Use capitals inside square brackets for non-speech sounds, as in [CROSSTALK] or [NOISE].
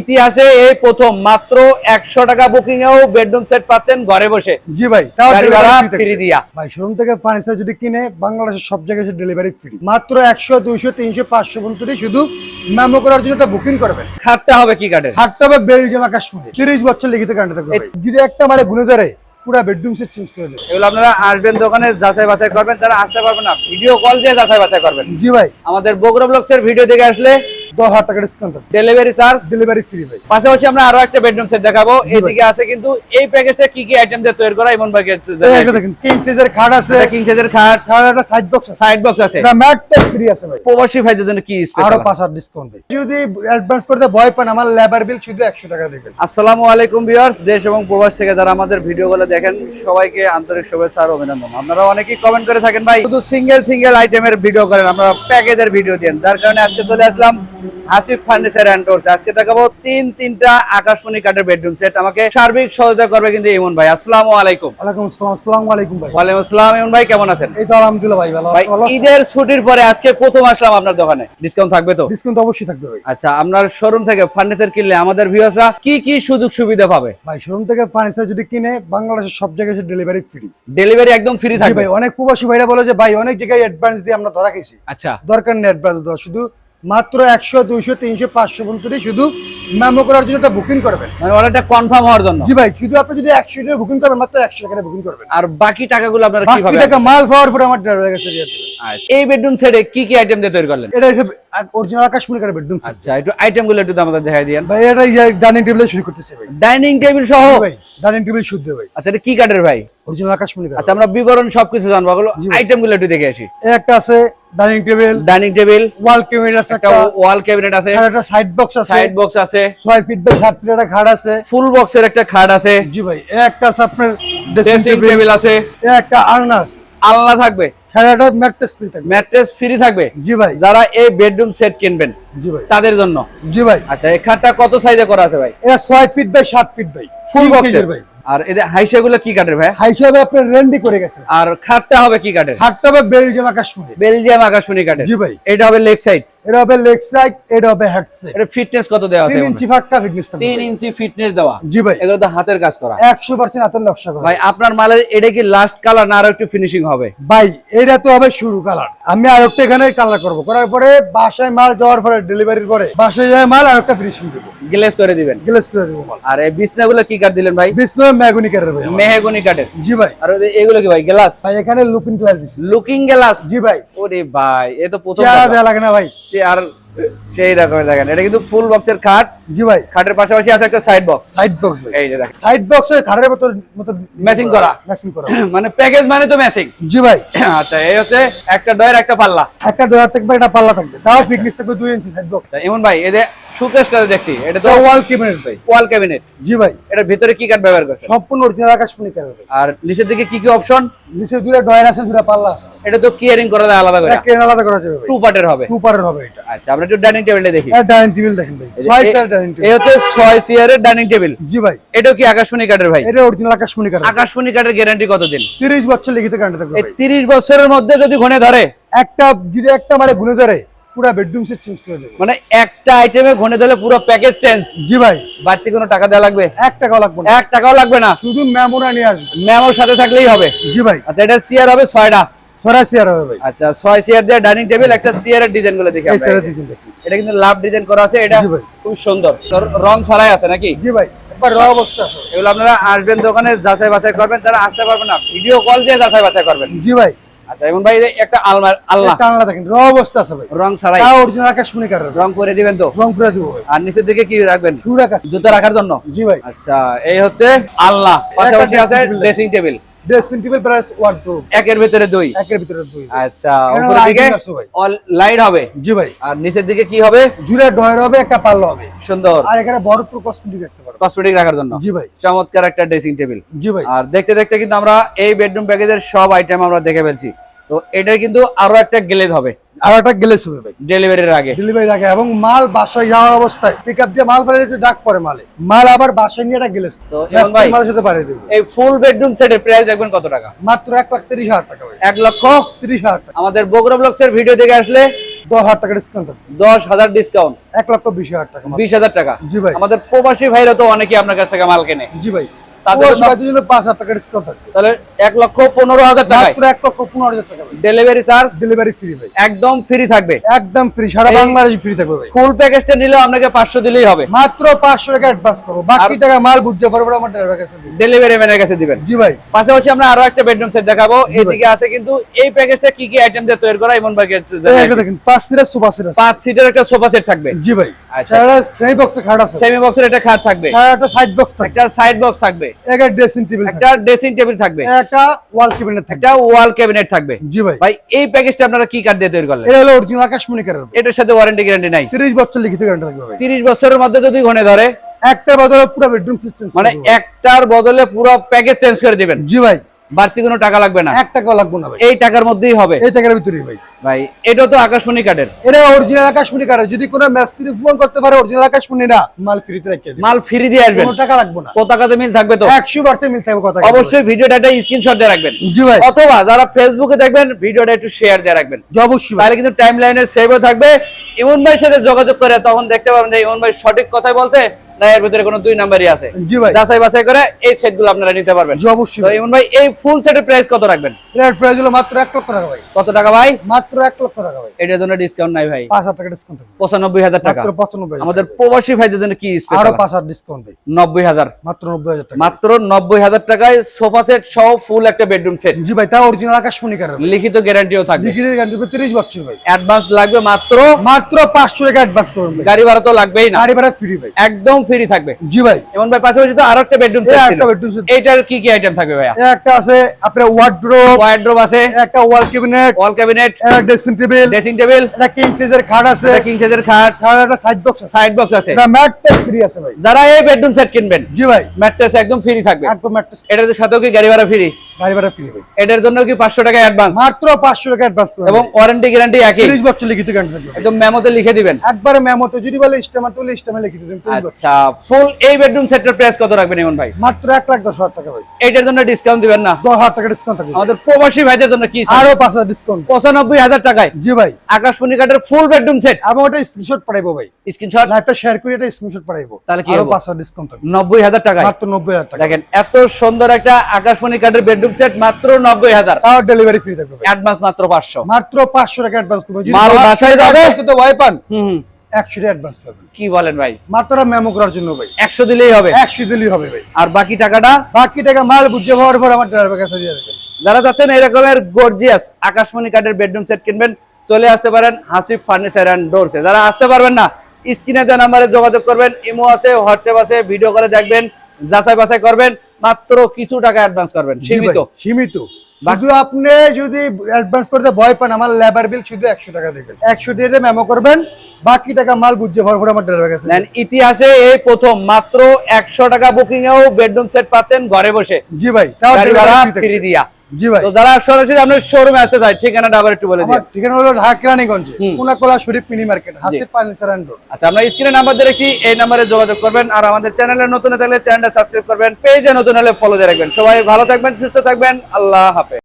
ইতিহাসে এই প্রথম মাত্র একশো টাকা বুকিং এও বেডরুম সেট পাচ্ছেন ঘরে বসে। জি ভাই। ফ্রি দিয়া। ভাই শোরুম থেকে ফার্নিচার যদি কিনে বাংলাদেশের সব জায়গায় ডেলিভারি ফ্রি মাত্র একশো দুইশো তিনশো পাঁচশো পর্যন্ত শুধু মেমো করার জন্য বুকিং করবেন। খাটটা হবে কি কাঠের হাটটা হবে বেলজিয়াম আকাশমণি। তিরিশ বছর লিখিত কারণে থাকবে যদি একটা মানে গুনে ধরে পুরো বেডরুম সেট চেঞ্জ করে দেবে। এগুলো আপনারা আসবেন দোকানে যাচাই বাছাই করবেন তারা আসতে পারবেন না ভিডিও কল দিয়ে যাচাই বাছাই করবেন। জি ভাই। আমাদের বগুড়া ব্লগস এর ভিডিও দেখে আসলে দশ হাজার টাকা discount delivery charge delivery free ভাই। পাশাপাশি আমরা আরও একটা বেডরুম সেট দেখাবো। এদিকে আছে কিন্তু এই প্যাকেজটা কি কি আইটেম দিয়ে তৈরি করা এমন প্যাকেজ দেখেন কিং সাইজের খাট আছে। কিং সাইজের খাট। খাট একটা সাইড বক্স সাইড বক্স আছে। এটা ম্যাট টেস্ট ফ্রি আছে ভাই। প্রবাসী ভাইদের জন্য কি স্পেশাল পাঁচ হাজার ডিসকাউন্ট ভাই। যদি অ্যাডভান্স করতে ভয় পান আমার লেবার বিল শুধু একশো টাকা দেবেন। আসসালামু আলাইকুম ভিউয়ার্স দেশ এবং প্রবাস থেকে যারা আমাদের ভিডিওগুলো দেখেন সবাইকে আন্তরিক শুভেচ্ছা আর অভিনন্দন। আপনারা অনেকেই কমেন্ট করে থাকেন ভাই শুধু সিঙ্গেল সিঙ্গেল আইটেমের ভিডিও করেন আমরা প্যাকেজের ভিডিও দেন যার কারণে আজকে চলে আসলাম হাসিফ ফার্নিচার অ্যান্ড টোর্স আজকে দেখাবো তিন তিনটা আকাশমণি কাঠের বেডরুম সেট আমাকে সার্বিক সহযোগিতা করবে কিন্তু ইমন ভাই। আসসালামু আলাইকুম। ওয়ালাইকুম আসসালাম। আসসালামু আলাইকুম ভাই। ওয়ালাইকুম আসসালাম। ইমন ভাই কেমন আছেন? এই তো আলহামদুলিল্লাহ ভাই ভালো। ভাই ঈদের ছুটির পরে আজকে প্রথম আসলাম আপনার দোকানে। ডিসকাউন্ট থাকবে তো? ডিসকাউন্ট অবশ্যই থাকবে ভাই। আচ্ছা আপনার শোরুম থেকে ফার্নিচার কিনলে আমাদের ভিউয়ার্সরা কি কি সুযোগ সুবিধা পাবে? ভাই শোরুম থেকে ফার্নিচার যদি কিনে বাংলাদেশের সব জায়গায় ডেলিভারি ফ্রি ডেলিভারি একদম ফ্রি থাকবে? ভাই অনেক প্রবাসী ভাইরা বলে যে ভাই অনেক জায়গায় অ্যাডভান্স দিয়ে আমরা ধরা খেয়েছি আচ্ছা। দরকার নেই অ্যাডভান্স দেওয়া। শুধু মাত্র একশো দুইশো তিনশো পাঁচশো পর্যন্ত শুধু মেমো করার জন্য একটা বুকিং করবেন। মানে অর্ডারটা কনফার্ম হওয়ার জন্য? জি ভাই শুধু আপনি যদি একশো টাকা বুকিং করবেন মাত্র একশো টাকা বুকিং করবেন। আর বাকি টাকাগুলো আপনারা কীভাবে টাকা মাল পাওয়ার পরে আমার ড্রাইভার কাছে দিয়ে দেবেন। আচ্ছা, এই বেডরুম সেটে কি কি আইটেম দিয়ে তৈরি করলেন? এটা অরিজিনাল আকাশমণি কারের বেডরুম আচ্ছা একটু আইটেমগুলো একটু আমাদের দেখাই দিয়েন। ভাই এটা ডাইনিং টেবিলে শুরু করতেছে ভাই। ডাইনিং টেবিল সহ? ভাই ডাইনিং টেবিল শুদ্ধ ভাই। আচ্ছা এটা কি কাঠের ভাই? অরিজিনাল আকাশমণি কাঠ। আচ্ছা আমরা বিবরণ সবকিছু জানব। আইটেমগুলো একটু দেখে আসি। এই একটা আছে dining table dining table wall cabinet আছে একটা ওয়াল ক্যাবিনেট আছে একটা সাইড বক্স আছে সাইড বক্স আছে ছয় ফিট বাই সাত ফিট একটা খাট আছে। ফুল বক্সের একটা খাট আছে জি ভাই একটা আপনার ড্রেসিং টেবিল আছে একটা আলনা আছে। আলনা থাকবে সারাটা ম্যাট্রেস ফ্রি থাকবে। ম্যাট্রেস ফ্রি থাকবে জি ভাই। যারা এই বেডরুম সেট কিনবেন জি ভাই। তাদের জন্য। জি ভাই। আচ্ছা এই খাটটা কত সাইজে করা আছে ভাই? এটা ছয় ফিট বাই সাত ফিট ভাই। ফুল বক্সের ভাই। আর এদের হাইসা গুলো কি কাঠের ভাই? হাই হিসাবে আপনার রেন্ডি করে গেছে। আর খাটটা হবে কি কাঠের? খাটটা হবে বেলজিয়াম আকাশমণি। বেলজিয়াম আকাশমণি কাঠের। জি ভাই। এটা হবে লেগ সাইড। এটা হবে লেগ সাইড এটা হবে হেড সাইড এটা ফিটনেস কত দেওয়া আছে তিন ইঞ্চি ফাঁকা ফিটনেস তিন ইঞ্চি ফিটনেস দেওয়া। জি ভাই। এগুলো তো হাতের কাজ করা। একশো পার্সেন্ট হাতের নকশা করা। ভাই আপনার মালের এটা কি লাস্ট কালার না আরও একটু ফিনিশিং হবে? ভাই এটা তো হবে শুরু কালার আমি আর একটা এখানে কালার করব। করার পরে বাসায় মাল যাওয়ার পরে ডেলিভারির পরে বাসায় যায় মাল আর একটা ফিনিশিং দেবো। গ্লেজ করে দিবেন। গ্লেস করে দেবো মাল। আর এই বিছনাগুলো কি কাঠ দিলেন ভাই? বিষ্ণু ম্যাগুনি কারের ভাই। মেহগনি কাঠের। জি ভাই। আর এগুলো কি ভাই গ্লাস ভাই এখানে লুকিং ক্লাস দিছি। লুকিং গ্লাস জি ভাই। ওরে ভাই এ তো প্রথম। লাগে না ভাই। সে আর সেই রকমের দেখেন। এটা কিন্তু ফুল বক্সের খাট। জি ভাই। খাটের পাশাপাশি আছে একটা সাইড বক্স সাইড বক্স ভাই। এই যে দেখেন। সাইড বক্সে খাটের মতো মতো Matching করা। ম্যাচিং করা। [CLEARS THROAT] মানে প্যাকেজ মানে তো ম্যাচিং জি ভাই। [CLEARS THROAT] আচ্ছা এই হচ্ছে একটা ডয়ের একটা পাল্লা। একটা ডোয়ার থাকবে একটা পাল্লা থাকবে। তাও ফিটনেস থাকবে দুই ইঞ্চি সাইড বক্স এমন ভাই এদের সুকেশটা দেখছি এটা তো ওয়াল ক্যাবিনেট ভাই। ওয়াল ক্যাবিনেট জি ভাই। এটার ভিতরে কি কাঠ ব্যবহার করছে সম্পূর্ণ অরিজিনাল আকাশমণি ভাই আর নিচের দিকে কি কি অপশন নিচে দুটো ডয়ার আছে দুটো পাল্লা আছে। এটা তো কিয়ারিং করা যায় আলাদা করে। কেন আলাদা করা যাবে টু পার্টের হবে। টু পারের হবে এটা। আচ্ছা আমরা একটু ডাইনিং টেবিলটা দেখি। ডাইনিং টেবিল দেখেন ভাই। ছয় ডাইনিং চেঞ্জ করে মানে একটা আইটেমে ঘনে ধরে প্যাকেজ চেঞ্জ জি ভাই। বাড়তি কোনো টাকা দেওয়া লাগবে? টাকাও লাগবে টাকাও লাগবে না? শুধু নিয়ে আসবে। সাথে থাকলেই হবে। জি ভাই। আচ্ছা এটা হবে জুতো আচ্ছা, টেবিল চেয়ারের লাভ ডিজাইন করা আছে এটা খুব সুন্দর। রং আছে নাকি? জি ভাই আপনারা আসবেন দোকানে করবেন আসতে না। ভিডিও কল দিয়ে বাছাই করবেন। জি ভাই। আচ্ছা ভাই একটা আলমার আলনা। অবস্থা ছাড়াই। রং করে দিবেন রং করে আর নিচের দিকে কি রাখবেন? রাখা রাখার জন্য? জি ভাই। আচ্ছা এই হচ্ছে আলনা। পাশাপাশি আছে dressing table dressing table plus wardrobe একের ভিতরে দুই? একের ভিতরে দুই। আচ্ছা উপরের দিকে? lighting আছে ভাই। অল লাইট হবে? জি ভাই। আর নিচের দিকে কি হবে? ডয়ার হবে একটা পাল্লা হবে। সুন্দর। আর এখানে কসমেটিক রাখতে কসমেটিক রাখার জন্য? জি ভাই। চমৎকার একটা ড্রেসিং টেবিল জি ভাই। আর দেখতে দেখতে কিন্তু আমরা এই বেডরুম প্যাকেজের সব আইটেম আমরা দেখে ফেলছি। তো এটা কিন্তু আরও একটা গ্লেজ হবে। আর একটা গ্লেস হবে ভাই। ডেলিভারির আগে। ডেলিভারি রাখে এবং মাল বাসায় যাওয়ার অবস্থায়। পিক আপ দিয়ে মাল ফেলে একটু ডাক পরে মালে। মাল আবার বাসায় নিয়ে একটা গ্লেস তো ভাই মালের সাথে পাঠিয়ে দেবো। এই ফুল বেডরুম সেটের প্রাইস কত টাকা? মাত্র এক লাখ তিরিশ হাজার টাকা এক লক্ষ তিরিশ হাজার টাকা। আমাদের বগুড়া ব্লগস এর ভিডিও দেখে আসলে দশ হাজার টাকা ডিসকাউন্ট দশ হাজার ডিসকাউন্ট এক লক্ষ বিশ হাজার টাকা বিশ হাজার টাকা। জি ভাই। আমাদের প্রবাসী ভাইরা তো অনেকেই আপনার কাছ থেকে মাল কেনে। জি ভাই। ডেলিভারি চার্জ ডেলিভারি ফ্রি ভাই। একদম ফ্রি থাকবে। একদম ফ্রি সারা এই- বাংলাদেশ ফ্রি থাকবে ভাই। ফুল প্যাকেজটা নিলেও আপনাকে পাঁচশো দিলেই হবে। মাত্র পাঁচশো টাকা অ্যাডভান্স করব। বাকি টাকা মাল বুঝতে পারব আমার ড্রাইভার কাছে ডেলিভারি ম্যানের কাছে দিবেন। জি ভাই। পাশাপাশি আমরা আরও একটা বেডরুম সেট দেখাবো। এদিকে আছে কিন্তু এই প্যাকেজটা কি কি আইটেম দিয়ে তৈরি করা এমন দেখেন পাঁচ সিটের সোফা সেট পাঁচ সিটের একটা সোফা সেট থাকবে। জি ভাই। আচ্ছা। সেমি বক্সে খাট আছে। সেমি বক্সের একটা খাট থাকবে। একটা সাইড বক্স থাকবে। একটা সাইড বক্স থাকবে। একটা ড্রেসিং টেবিল একটা ড্রেসিং টেবিল থাকবে থাকবে। একটা ওয়াল ক্যাবিনেট থাকবে। একটা ওয়াল ক্যাবিনেট থাকবে। জি ভাই। ভাই এই প্যাকেজটা আপনারা কি কার্ড দিয়ে তৈরি করলেন? এটা হলো অরিজিনাল আকাশমণি কারের এটার সাথে ওয়ারেন্টি গ্যারান্টি নাই। তিরিশ বছর লিখিত গ্যারান্টি থাকবে ভাই। তিরিশ বছরের মধ্যে যদি ঘনে ধরে একটা বদলে পুরো বেডরুম সিস্টেম মানে একটার বদলে পুরো প্যাকেজ চেঞ্জ করে দিবেন। জি ভাই। বাড়তি কোনো টাকা লাগবে না। এক টাকাও লাগবে না ভাই। এই টাকার মধ্যেই হবে। এই টাকার ভিতরে ভাই। ভাই এটা তো আকাশমণি কার্ডের এটা অরিজিনাল আকাশমণি কারের যদি কোনো মিস্ত্রি ফোন করতে পারে অরিজিনাল আকাশমণি না মাল ফ্রিতে রেখে দিবে মাল ফ্রি দিয়ে আসবেন। কোনো টাকা লাগবে না। পতাকাতে মিল থাকবে তো? একশো পার্সেন্ট মিল থাকবে কথা অবশ্যই ভিডিওটা একটা স্ক্রিনশট দিয়ে রাখবেন। জি ভাই। অথবা যারা ফেসবুকে দেখবেন ভিডিওটা একটু শেয়ার দিয়ে রাখবেন। জি, অবশ্যই তাহলে কিন্তু টাইম লাইনে সেভও থাকবে। ইমন ভাইয়ের সাথে যোগাযোগ করে তখন দেখতে পাবেন যে ইমন ভাই সঠিক কথাই বলছে। না এর ভিতরে কোনো দুই নাম্বারই আছে। জি ভাই। যাচাই বাছাই করে এই সেটগুলো আপনারা নিতে পারবেন। জি অবশ্যই তো ইমন ভাই এই ফুল সেটের প্রাইস কত রাখবেন? এর প্রাইস হলো মাত্র লক্ষ টাকা ভাই। কত টাকা ভাই? মাত্র লক্ষ টাকা ভাই। এটার জন্য ডিসকাউন্ট নাই ভাই। পাঁচ হাজার টাকা ডিসকাউন্ট থাকবে পঁচানব্বই হাজার টাকা। মাত্র আমাদের প্রবাসী ভাইদের জন্য কি আরও স্পেশাল পাঁচ হাজার ডিসকাউন্ট ভাই নব্বই হাজার। মাত্র নব্বই হাজার টাকা। মাত্র নব্বই হাজার টাকায় সোফা সেট সহ ফুল একটা বেডরুম সেট জি ভাই তা অরিজিনাল আকাশমণি লিখিত গ্যারান্টিও থাকবে। লিখিত গ্যারান্টি তিরিশ বছর ভাই। অ্যাডভান্স লাগবে মাত্র মাত্র পাঁচশো টাকা অ্যাডভান্স করুন গাড়ি ভাড়া তো লাগবেই না। গাড়ি ভাড়া ফ্রি ভাই। একদম ফ্রি থাকবে। জি ভাই। এমন ভাই পাশাপাশি তো আরও একটা বেডরুম সেট ছিল। এইটার কি কি আইটেম থাকবে এই একটা আছে আপনার ওয়ার্ড্রোব ওয়ার্ড্রোব আছে। একটা ওয়াল ক্যাবিনেট ওয়াল ক্যাবিনেট একটা ড্রেসিং টেবিল ড্রেসিং টেবিল একটা কিং সাইজের খাট আছে। একটা কিং সাইজের খাট আর একটা সাইড বক্স আছে। সাইড বক্স আছে। একটা ম্যাট্রেস ফ্রি আছে ভাই। যারা এই বেডরুম সেট কিনবেন জি ভাই। ম্যাট্রেস একদম ফ্রি থাকবে। একদম ম্যাট্রেস এটার সাথেও কি গাড়ি ভাড়া ফ্রি গাড়ি ভাড়া ফ্রি ভাই। এটার জন্য কি পাঁচশো টাকা অ্যাডভান্স মাত্র পাঁচশো টাকা অ্যাডভান্স করুন এবং ওয়ারেন্টি গ্যারান্টি একই। তিরিশ বছর লিখিত গ্যারান্টি ভাই। একদম মেমোতে লিখে দিবেন। একবারে মেমোতে যদি বলে ইস্টেমার তুলে ইস্টেমে লিখে দিবেন। আচ্ছা। ফুল এই বেডরুম সেটের প্রাইস কত রাখবেন ইমন ভাই? মাত্র এক লাখ দশ হাজার টাকা ভাই। এটার জন্য ডিসকাউন্ট দিবেন না? দশ হাজার টাকা ডিসকাউন্ট থাকবে। আমাদের প্রবাসী ভাইদের জন্য কি আরও পাঁচ হাজার ডিসকাউন্ট পঁচানব্বই হাজার টাকায়। জি ভাই। আকাশমণি কাঠের ফুল বেডরুম সেট আমি ওটা স্ক্রিনশট পাঠাইবো ভাই। স্ক্রিনশট লাইভটা শেয়ার করে এটা স্ক্রিনশট পাঠাইবো। তাহলে কি আরও হব? পাঁচ হাজার ডিসকাউন্ট থাকবে। নব্বই হাজার টাকায়? মাত্র নব্বই হাজার টাকা। দেখেন এত সুন্দর একটা আকাশমণি কাঠের বেডরুম সেট মাত্র নব্বই হাজার। ডেলিভারি ফ্রি থাকবে অ্যাডভান্স মাত্র পাঁচশো। মাত্র পাঁচশো টাকা অ্যাডভান্স করবে মাল বাসায় যাবে? advance করতে ভয় পান হুম। হুম। একশো টাকা অ্যাডভান্স করবেন কি বলেন ভাই? মাত্র মেমো করার জন্য ভাই। একশো দিলেই হবে? দিলেই হবে ভাই। আর বাকি টাকাটা? বাকি টাকা মাল বুঝে পাওয়ার পর আমার ড্রাইভার কাছে দিয়ে দেবেন। যারা যাচ্ছেন এরকমের গর্জিয়াস আকাশমণি কাঠের বেডরুম সেট কিনবেন চলে আসতে পারেন হাসিফ ফার্নিচার অ্যান্ড ডোরসে যারা আসতে পারবেন না স্ক্রিনে দেওয়া নাম্বারে যোগাযোগ করবেন ইমো আছে হোয়াটসঅ্যাপ আছে ভিডিও করে দেখবেন যাচাই বাছাই করবেন মাত্র কিছু টাকা অ্যাডভান্স করবেন সীমিত। সীমিত। শুধু আপনি যদি অ্যাডভান্স করতে ভয় পান আমার লেবার বিল শুধু একশো টাকা দেবেন। একশো দিয়ে যে মেমো করবেন বাকি টাকা মাল বুঝে পাওয়ার পর আমার ড্রাইভার কাছে। দিয়ে নেন ইতিহাসে এই প্রথম মাত্র একশো টাকা বুকিং এও বেডরুম সেট পাচ্ছেন ঘরে বসে। জি ভাই তাও। ফ্রি দিয়া। জি ভাই। তো যারা সরাসরি আপনার শোরুমে আসতে চায় ঠিকানাটা আবার একটু বলে আমার দিন ঠিকানা হলো ঢাকা রানীগঞ্জে হুম। শরীফ মিনি মার্কেট হাসির ফার্নিচার ডোর আচ্ছা আমরা স্ক্রিনে নাম্বার দিয়ে রেখেছি এই নাম্বারে যোগাযোগ করবেন আর আমাদের চ্যানেলে নতুন থাকলে চ্যানেলটা সাবস্ক্রাইব করবেন পেজে নতুন হলে ফলো দিয়ে রাখবেন। সবাই ভালো থাকবেন সুস্থ থাকবেন আল্লাহ হাফেজ।